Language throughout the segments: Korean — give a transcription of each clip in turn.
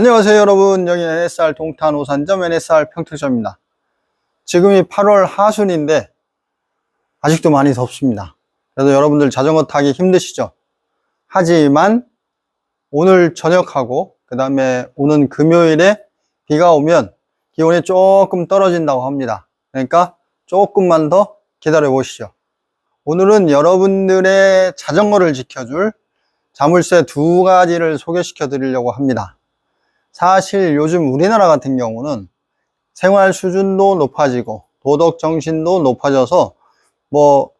안녕하세요 여러분. 여기 NSR 동탄 오산점 NSR 평택점입니다. 지금이 8월 하순인데 아직도 많이 덥습니다. 그래서 여러분들 자전거 타기 힘드시죠? 하지만 오늘 저녁하고 그 다음에 오는 금요일에 비가 오면 기온이 조금 떨어진다고 합니다. 그러니까 조금만 더 기다려 보시죠. 오늘은 여러분들의 자전거를 지켜줄 자물쇠 두 가지를 소개시켜 드리려고 합니다 사실 요즘 우리나라 같은 경우는 생활 수준도 높아지고 도덕 정신도 높아져서 뭐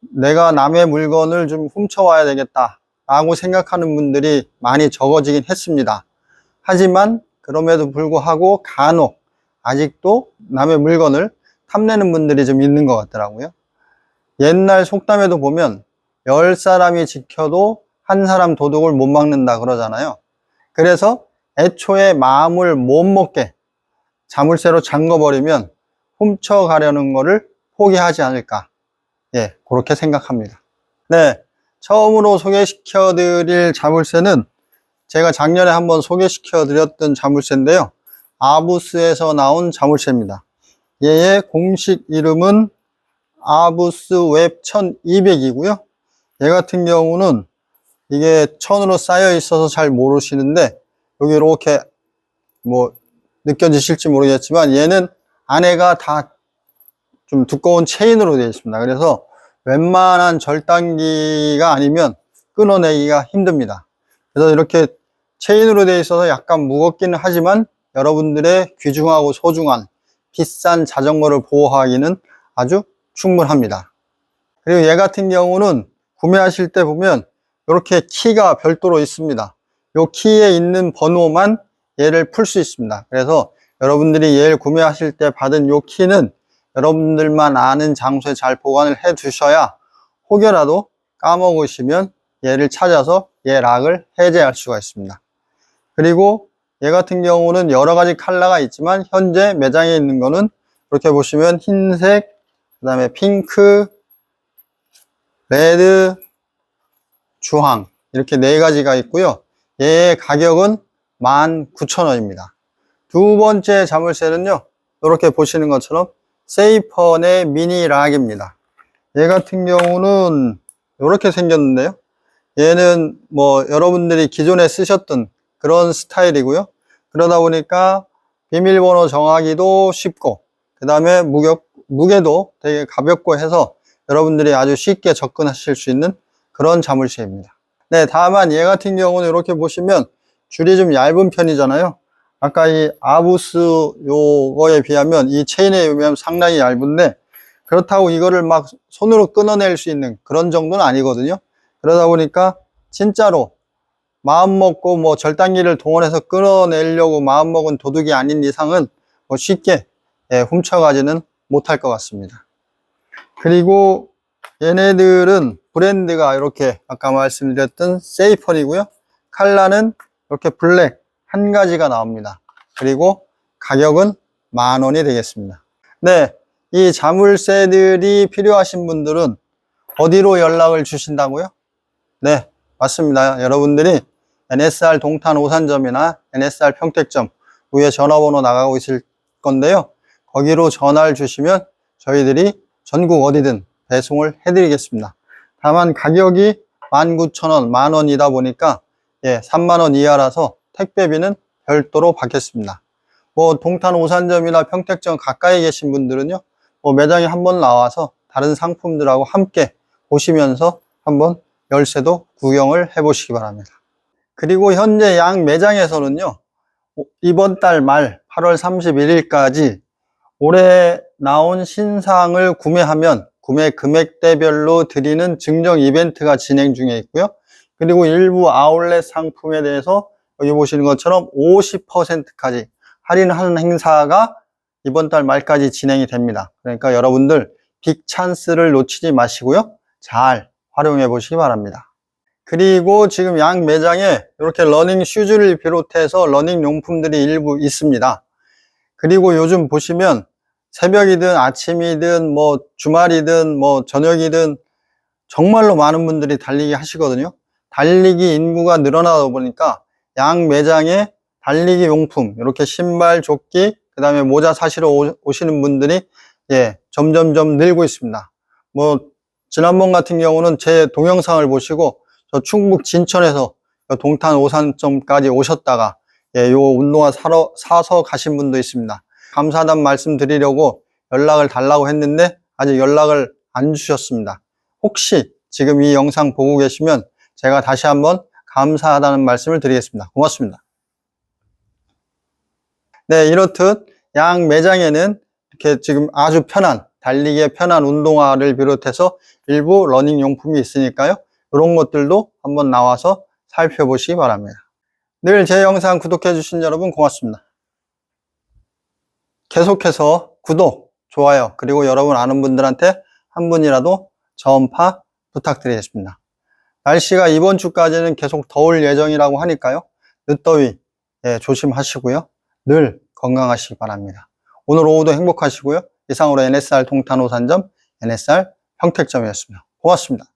내가 남의 물건을 좀 훔쳐와야 되겠다 라고 생각하는 분들이 많이 적어지긴 했습니다. 하지만 그럼에도 불구하고 간혹 아직도 남의 물건을 탐내는 분들이 좀 있는 것 같더라고요. 옛날 속담에도 보면 열 사람이 지켜도 한 사람 도둑을 못 막는다 그러잖아요. 그래서 애초에 마음을 못 먹게 자물쇠로 잠궈버리면 훔쳐가려는 거를 포기하지 않을까. 예, 그렇게 생각합니다. 네. 처음으로 소개시켜 드릴 자물쇠는 제가 작년에 한번 소개시켜 드렸던 자물쇠인데요. 아부스에서 나온 자물쇠입니다. 얘의 공식 이름은 아부스 웹 1200이고요. 얘 같은 경우는 이게 천으로 쌓여 있어서 잘 모르시는데 여기 이렇게 뭐 느껴지실지 모르겠지만 얘는 안에가 다 좀 두꺼운 체인으로 되어 있습니다. 그래서 웬만한 절단기가 아니면 끊어내기가 힘듭니다. 그래서 이렇게 체인으로 되어 있어서 약간 무겁기는 하지만 여러분들의 귀중하고 소중한 비싼 자전거를 보호하기는 아주 충분합니다. 그리고 얘 같은 경우는 구매하실 때 보면 이렇게 키가 별도로 있습니다. 이 키에 있는 번호만 얘를 풀 수 있습니다. 그래서 여러분들이 얘를 구매하실 때 받은 이 키는 여러분들만 아는 장소에 잘 보관을 해 두셔야 혹여라도 까먹으시면 얘를 찾아서 얘 락을 해제할 수가 있습니다. 그리고 얘 같은 경우는 여러 가지 컬러가 있지만 현재 매장에 있는 거는 이렇게 보시면 흰색, 그 다음에 핑크, 레드, 주황 이렇게 네 가지가 있고요. 얘의 가격은 19,000원입니다. 두 번째 자물쇠는요. 이렇게 보시는 것처럼 세이펀의 미니 락입니다. 얘 같은 경우는 이렇게 생겼는데요. 얘는 뭐 여러분들이 기존에 쓰셨던 그런 스타일이고요. 그러다 보니까 비밀번호 정하기도 쉽고 그 다음에 무게, 무게도 되게 가볍고 해서 여러분들이 아주 쉽게 접근하실 수 있는 그런 자물쇠입니다. 네, 다만 얘 같은 경우는 이렇게 보시면 줄이 좀 얇은 편이잖아요. 아까 이 아부스 요거에 비하면 이 체인에 비하면 상당히 얇은데 그렇다고 이거를 막 손으로 끊어낼 수 있는 그런 정도는 아니거든요. 그러다 보니까 진짜로 마음 먹고 뭐 절단기를 동원해서 끊어내려고 마음 먹은 도둑이 아닌 이상은 뭐 쉽게 예, 훔쳐가지는 못할 것 같습니다. 그리고 얘네들은 브랜드가 이렇게 아까 말씀드렸던 세이펀이고요. 칼라는 이렇게 블랙 한 가지가 나옵니다. 그리고 가격은 만 원이 되겠습니다. 네, 이 자물쇠들이 필요하신 분들은 어디로 연락을 주신다고요? 네, 맞습니다. 여러분들이 NSR 동탄 오산점이나 NSR 평택점 위에 전화번호 나가고 있을 건데요. 거기로 전화를 주시면 저희들이 전국 어디든 배송을 해드리겠습니다. 다만 가격이 19,000원, 만원이다 보니까 예, 3만원 이하라서 택배비는 별도로 받겠습니다. 뭐 동탄 오산점이나 평택점 가까이 계신 분들은요. 뭐 매장에 한번 나와서 다른 상품들하고 함께 보시면서 한번 열쇠도 구경을 해 보시기 바랍니다. 그리고 현재 양 매장에서는요. 이번 달 말 8월 31일까지 올해 나온 신상을 구매하면 구매 금액대별로 드리는 증정 이벤트가 진행 중에 있고요. 그리고 일부 아울렛 상품에 대해서 여기 보시는 것처럼 50%까지 할인하는 행사가 이번 달 말까지 진행이 됩니다. 그러니까 여러분들 빅 찬스를 놓치지 마시고요. 잘 활용해 보시기 바랍니다. 그리고 지금 양 매장에 이렇게 러닝 슈즈를 비롯해서 러닝 용품들이 일부 있습니다. 그리고 요즘 보시면 새벽이든 아침이든 뭐 주말이든 뭐 저녁이든 정말로 많은 분들이 달리기 하시거든요. 달리기 인구가 늘어나다 보니까 양 매장에 달리기 용품, 이렇게 신발, 조끼, 그 다음에 모자 사시러 오- 오시는 분들이 예, 점점점 늘고 있습니다. 뭐, 지난번 같은 경우는 제 동영상을 보시고 저 충북 진천에서 동탄 오산점까지 오셨다가 예, 요 운동화 사러, 사서 가신 분도 있습니다. 감사하다는 말씀 드리려고 연락을 달라고 했는데 아직 연락을 안 주셨습니다. 혹시 지금 이 영상 보고 계시면 제가 다시 한번 감사하다는 말씀을 드리겠습니다. 고맙습니다. 네, 이렇듯 양 매장에는 이렇게 지금 아주 편한, 달리기에 편한 운동화를 비롯해서 일부 러닝 용품이 있으니까요. 이런 것들도 한번 나와서 살펴보시기 바랍니다. 늘 제 영상 구독해주신 여러분 고맙습니다. 계속해서 구독, 좋아요, 그리고 여러분 아는 분들한테 한 분이라도 전파 부탁드리겠습니다. 날씨가 이번 주까지는 계속 더울 예정이라고 하니까요. 늦더위 예, 조심하시고요. 늘 건강하시기 바랍니다. 오늘 오후도 행복하시고요. 이상으로 NSR 동탄호산점 NSR 평택점이었습니다. 고맙습니다.